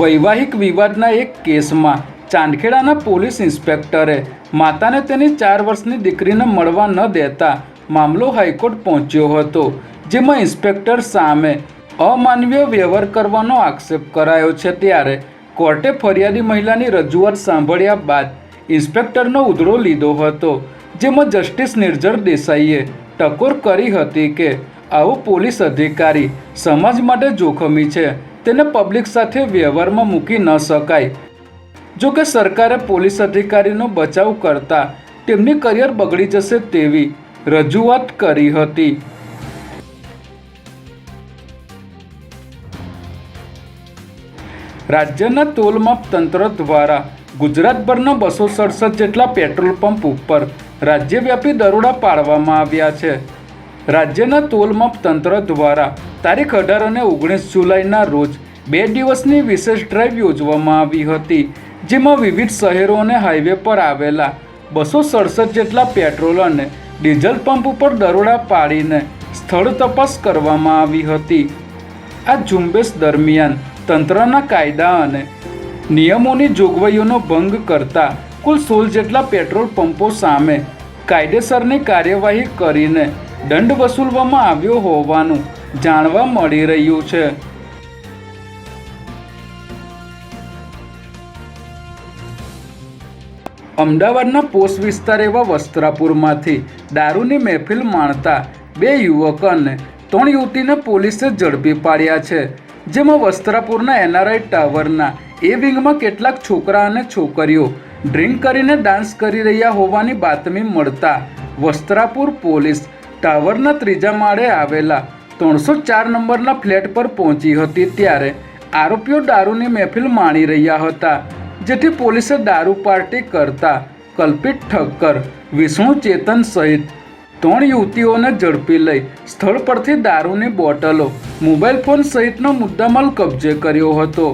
વૈવાહિક વિવાદના એક કેસમાં ચાંદખેડાના પોલીસ ઇન્સ્પેક્ટરે માતાને તેની ચાર વર્ષની દીકરીને મળવા ન દેતા મામલો હાઈકોર્ટ પહોંચ્યો હતો, જેમાં ઇન્સ્પેક્ટર સામે અમાનવીય વ્યવહાર કરવાનો આક્ષેપ કરાયો છે. ત્યારે કોર્ટે ફરિયાદી મહિલાની રજૂઆત સાંભળ્યા બાદ ઇન્સ્પેક્ટરનો ઉધડો લીધો હતો, જેમાં જસ્ટિસ નિર્જર દેસાઈએ ટકોર કરી હતી કે આવો પોલીસ અધિકારી સમાજ માટે જોખમી છે. તેને પબ્લિક સાથે વ્યવહારમાં મૂકી ન શકાય. જો કે સરકારે પોલીસ અધિકારીનો બચાવ કરતા તેમની કરિયર બગડી જશે તેવી રજૂઆત કરી હતી. રાજ્યના તોલમાપ તંત્ર દ્વારા ગુજરાતભરના બસો સડસઠ જેટલા પેટ્રોલ પંપ ઉપર રાજ્યવ્યાપી દરોડા પાડવામાં આવ્યા છે. રાજ્યના તોલમાપ તંત્ર દ્વારા તારીખ અઢાર અને ઓગણીસ જુલાઈના રોજ બે દિવસની વિશેષ ડ્રાઈવ યોજવામાં આવી હતી, જેમાં વિવિધ શહેરો અને હાઈવે પર આવેલા બસો સડસઠ જેટલા પેટ્રોલ અને ડીઝલ પંપ ઉપર દરોડા પાડીને સ્થળ તપાસ કરવામાં આવી હતી. આ ઝુંબેશ દરમિયાન તંત્રના કાયદા અને નિયમોની જોગવાઈઓનો ભંગ કરતા કુલ સોળ જેટલા પેટ્રોલ પંપો સામે કાયદેસરની કાર્યવાહી કરીને દંડ વસૂલવામાં આવ્યો હોવાનું જાણવા મળી રહ્યું છે. અમદાવાદના પોસ્ટ વિસ્તાર એવા વસ્ત્રાપુરમાંથી દારૂની મહેફિલ માણતા બે યુવક અને ત્રણ યુવતીને પોલીસે ઝડપી પાડ્યા છે. જેમાં વસ્ત્રાપુરના એનઆરઆઈ ટાવરના એ વિંગમાં કેટલાક છોકરા અને છોકરીઓ ડ્રિંક કરીને ડાન્સ કરી રહ્યા હોવાની બાતમી મળતા વસ્ત્રાપુર પોલીસ ટાવરના ત્રીજા માળે આવેલા ત્રણસો ચાર નંબરના ફ્લેટ પર પહોંચી હતી ત્યારે આરોપીઓ દારૂની મહેફિલ માણી રહ્યા હતા, જેથી પોલીસે દારૂ પાર્ટી કરતા કલ્પિત ઠક્કર, વિષ્ણુ ચેતન સહિત ત્રણ યુવતીઓને ઝડપી લઈ સ્થળ પરથી દારૂની બોટલો, મોબાઈલ ફોન સહિતનો મુદ્દામાલ કબજે કર્યો હતો.